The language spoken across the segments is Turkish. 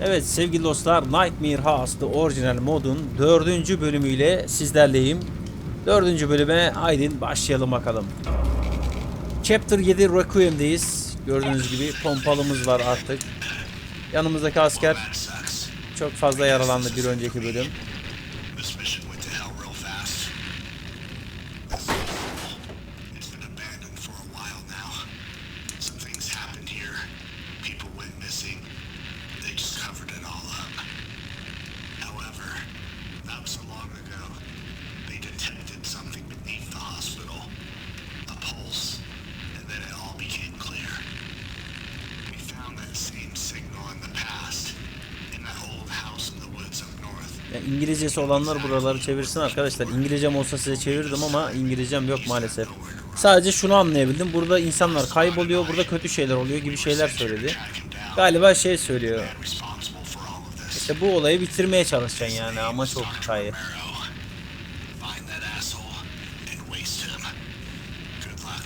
Evet sevgili dostlar Nightmare House'da orijinal modun dördüncü bölümüyle sizlerleyim. Dördüncü bölüme haydi başlayalım bakalım. Chapter 7 Requiem'deyiz. Gördüğünüz gibi pompalımız var artık. Yanımızdaki asker çok fazla yaralandı bir önceki bölüm. North. Ya İngilizcesi olanlar buraları çevirsin arkadaşlar. İngilizcem olsa size çevirdim ama İngilizcem yok maalesef. Sadece şunu anlayabildim. Burada insanlar kayboluyor, burada kötü şeyler oluyor gibi şeyler söyledi. Galiba şey söylüyor. İşte bu olayı bitirmeye çalışacaksın yani amaç o hikaye.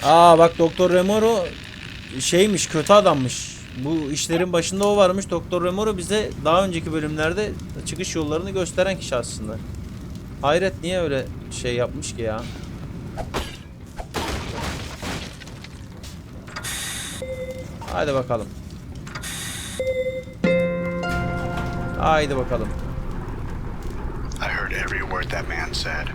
Aa bak Doktor Remoro şeymiş kötü adammış. Bu işlerin başında o varmış. Doktor Remoro bize daha önceki bölümlerde çıkış yollarını gösteren kişi aslında. Hayret niye öyle şey yapmış ki ya? Haydi bakalım. Haydi bakalım. I heard every word that man said.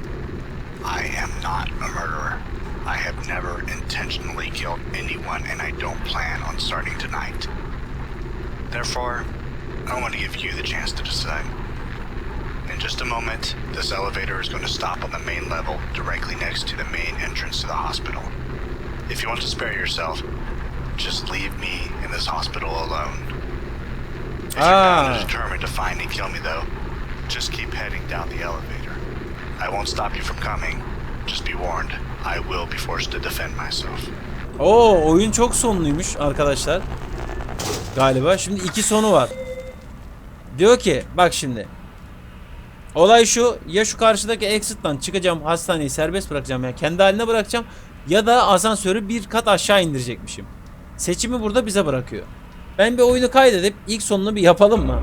I am not a murderer. I have never intentionally killed anyone, and I don't plan on starting tonight. Therefore, I want to give you the chance to decide. In just a moment, this elevator is going to stop on the main level, directly next to the main entrance to the hospital. If you want to spare yourself, just leave me in this hospital alone. If you're bound Ah. determined to find and kill me, though, just keep heading down the elevator. I won't stop you from coming. Just be warned, I will be forced to defend myself. Oo oyun çok sonluymuş arkadaşlar. Galiba. Şimdi iki sonu var. Diyor ki bak şimdi. Olay şu ya şu karşıdaki exit'tan çıkacağım hastaneyi serbest bırakacağım yani kendi haline bırakacağım ya da asansörü bir kat aşağı indirecekmişim. Seçimi burada bize bırakıyor. Ben bir oyunu kaydedip ilk sonunu bir yapalım mı?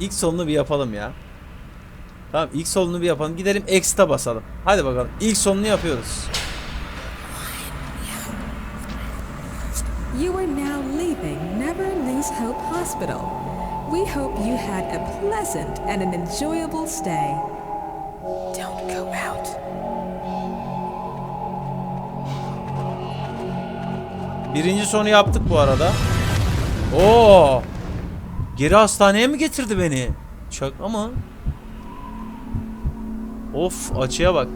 İlk sonunu bir yapalım ya. Tamam ilk sonunu bir yapalım. Gidelim exit'a basalım. Hadi bakalım. İlk sonunu yapıyoruz. You are now leaving Never Lose Hope Hospital. We hope you had a pleasant and an enjoyable stay. Don't go out. Birinci sonu yaptık bu arada. Oo! Geri hastaneye mi getirdi beni? Çok ama. Of açıya bak.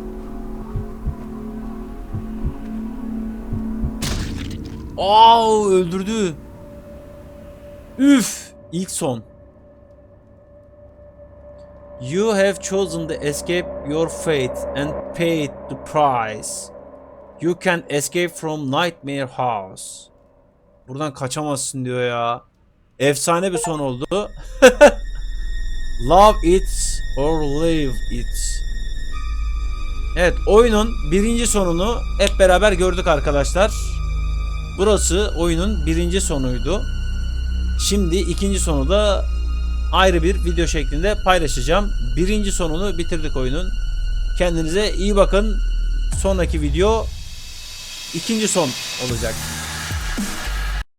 Aa öldürdü. Üf ilk son. You have chosen to escape your fate and paid the price. You can escape from Nightmare House. Buradan kaçamazsın diyor ya. Efsane bir son oldu. Love it or leave it. Evet oyunun birinci sonunu hep beraber gördük arkadaşlar. Burası oyunun birinci sonuydu. Şimdi ikinci sonu da ayrı bir video şeklinde paylaşacağım. Birinci sonunu bitirdik oyunun. Kendinize iyi bakın. Sonraki video ikinci son olacak.